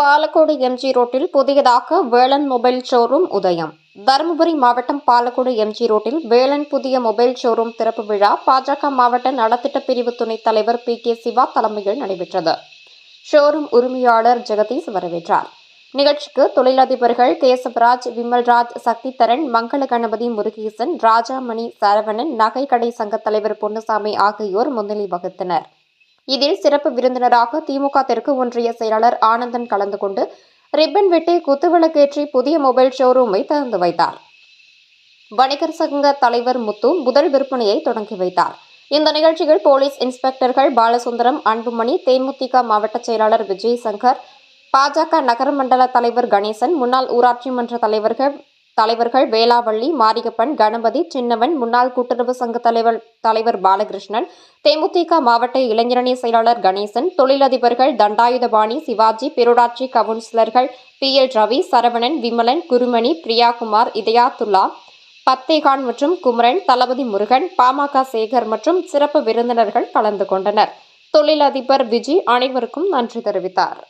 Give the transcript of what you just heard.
Palacode MG ரோட்டில் புதியதாக Velan mobile showroom உதயம். தருமபுரி மாவட்டம் பாலக்கோடு எம்ஜி ரோட்டில் வேலன் புதிய மொபைல் ஷோரூம் திறப்பு விழா பாஜக மாவட்ட நலத்திட்ட பிரிவு துணைத் தலைவர் பி. கே. சிவா தலைமையில் நடைபெற்றது. ஷோரூம் உரிமையாளர் ஜெகதீஷ் வரவேற்றார். நிகழ்ச்சிக்கு தொழிலதிபர்கள் கேசவராஜ் விமல்ராஜ் சக்திதரன் மங்கள கணபதி முருகேசன் ராஜாமணி சரவணன் நகைக்கடை சங்கத் தலைவர் பொன்னுசாமி ஆகியோர் முன்னிலை வகுத்தனர். இதில் சிறப்பு விருந்தினராக திமுக தெற்கு ஒன்றிய செயலாளர் ஆனந்தன் கலந்து கொண்டு ரிப்பன் வெட்டி குத்துவிளக்கேற்றி புதிய மொபைல் ஷோரூமை திறந்து வைத்தார். வணிகர் சங்க தலைவர் முத்து முதல் விற்பனையை தொடங்கி வைத்தார். இந்த நிகழ்ச்சியில் போலீஸ் இன்ஸ்பெக்டர்கள் பாலசுந்தரம் அன்புமணி தேமுதிக மாவட்ட செயலாளர் விஜய் சங்கர் பாஜக நகர மண்டல தலைவர் கணேசன் முன்னாள் ஊராட்சி மன்ற தலைவர்கள் தலைவர்கள் வேளாவள்ளி மாரியப்பன் கணபதி சின்னவன் முன்னாள் கூட்டுறவு சங்க தலைவர் தலைவர் பாலகிருஷ்ணன் தேமுதிக மாவட்ட இளைஞரணி செயலாளர் கணேசன் தொழிலதிபர்கள் தண்டாயுதபாணி சிவாஜி பேரூராட்சி கவுன்சிலர்கள் பி எல் ரவி சரவணன் விமலன் குருமணி பிரியாகுமார் இதயாத்துல்லா பத்தேகான் மற்றும் குமரன் தளபதி முருகன் பாமக சேகர் மற்றும் சிறப்பு விருந்தினர்கள் கலந்து கொண்டனர். தொழிலதிபர் விஜி அனைவருக்கும் நன்றி தெரிவித்தார்.